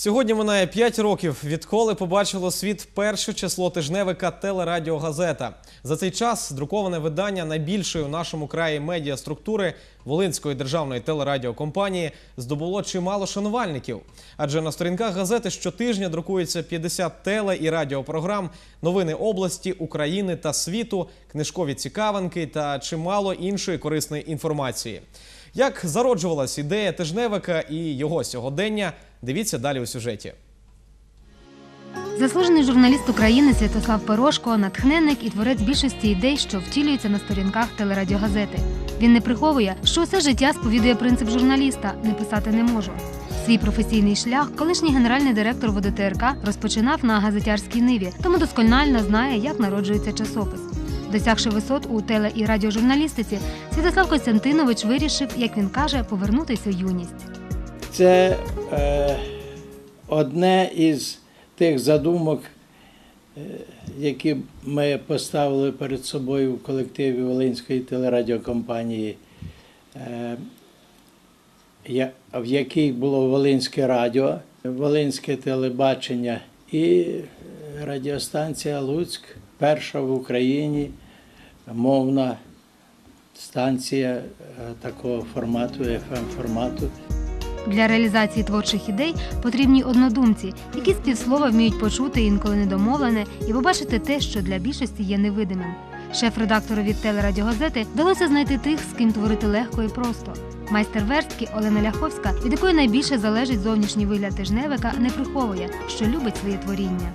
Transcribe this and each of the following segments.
Сьогодні минає 5 років, відколи побачило світ перше число тижневика телерадіогазета. За цей час друковане видання найбільшої у нашому краї медіаструктури Волинської державної телерадіокомпанії здобуло чимало шанувальників. Адже на сторінках газети щотижня друкується 50 теле і радіопрограм, новини області, України та світу, книжкові цікавинки та чимало іншої корисної інформації. Як зароджувалась ідея тижневика і його сьогодення, дивіться далі у сюжеті. Заслужений журналіст України Святослав Порошко, натхненник і творець більшості ідей, що втілюються на сторінках телерадіогазети. Він не приховує, що усе життя сповідує принцип журналіста не писати не можу. Свій професійний шлях колишній генеральний директор ВДТРК розпочинав на газетярській ниві, тому досконально знає, як народжується часопис. Досягши висот у теле і радіожурналістиці, Святослав Костянтинович вирішив, як він каже, повернутися у юність. Це е, одне із тих задумок, е, які ми поставили перед собою в колективі Волинської телерадіокомпанії, е, в якій було Волинське радіо, Волинське телебачення і радіостанція Луцьк, перша в Україні мовна станція е, такого формату, FM-формату. Для реалізації творчих ідей потрібні однодумці, які співслова вміють почути інколи недомовлене і побачити те, що для більшості є невидимим. Шеф-редакторові телерадіогазети вдалося знайти тих, з ким творити легко і просто. Майстер верстки Олена Ляховська, від якої найбільше залежить зовнішній вигляд тижневика, не приховує, що любить своє творіння.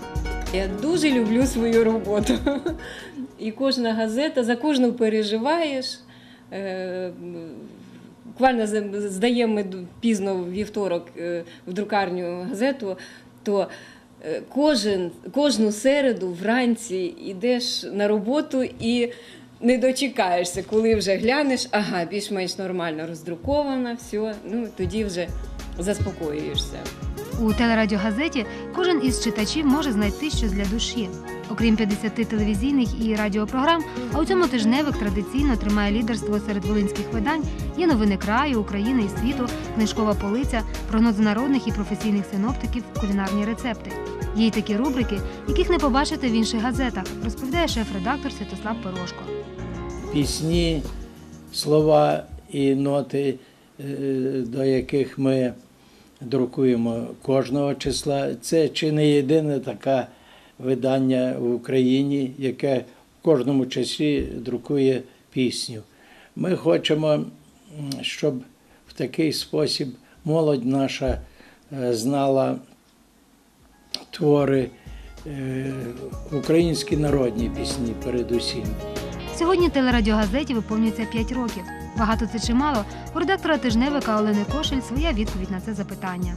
Я дуже люблю свою роботу. І кожна газета, за кожну переживаєш. Буквально здаємо ми пізно вівторок е, в друкарню газету, то е, кожен, кожну середу вранці йдеш на роботу і не дочекаєшся, коли вже глянеш, ага, більш-менш нормально роздрукована, все, ну тоді вже заспокоюєшся. У телерадіогазеті кожен із читачів може знайти щось для душі. Окрім 50 телевізійних і радіопрограм, а у цьому тижневик традиційно тримає лідерство серед волинських видань. Є новини краю, України і світу, книжкова полиця, прогнози народних і професійних синоптиків, кулінарні рецепти. Є й такі рубрики, яких не побачите в інших газетах, розповідає шеф-редактор Святослав Порошко. пісні, слова і ноти, е, до яких ми друкуємо кожного числа. Це чи не єдине таке видання в Україні, яке в кожному числі друкує пісню. Ми хочемо, щоб в такий спосіб молодь наша е, знала твори, е, українські народні пісні передусім. Сьогодні телерадіогазеті виповнюється 5 років. Багато це чи мало. У редактора тижневика Олени Кошель своя відповідь на це запитання.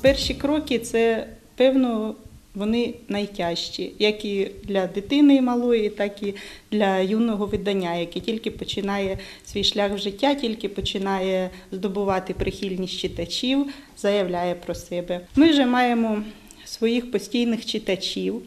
Перші кроки це певно. Вони найтяжчі, як і для дитини малої, так і для юного видання, яке тільки починає свій шлях в життя, тільки починає здобувати прихильність читачів, заявляє про себе. Ми вже маємо своїх постійних читачів.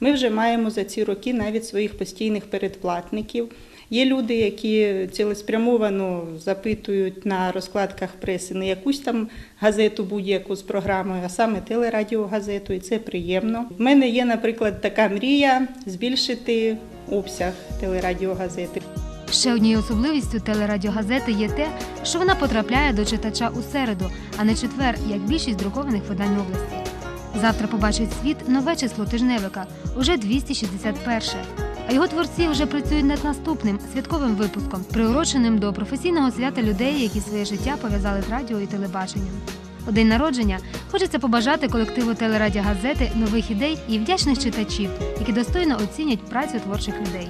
Ми вже маємо за ці роки навіть своїх постійних передплатників. Є люди, які цілеспрямовано запитують на розкладках преси не якусь там газету будь-яку з програмою, а саме телерадіогазету, і це приємно. В мене є, наприклад, така мрія збільшити обсяг телерадіогазети. Ще однією особливістю телерадіогазети є те, що вона потрапляє до читача у середу, а не четвер, як більшість друкованих видань області. Завтра побачить світ нове число тижневика, уже 261. А його творці вже працюють над наступним святковим випуском, приуроченим до професійного свята людей, які своє життя пов'язали з радіо і телебаченням. У день народження хочеться побажати колективу телерадіогазети нових ідей і вдячних читачів, які достойно оцінять працю творчих людей.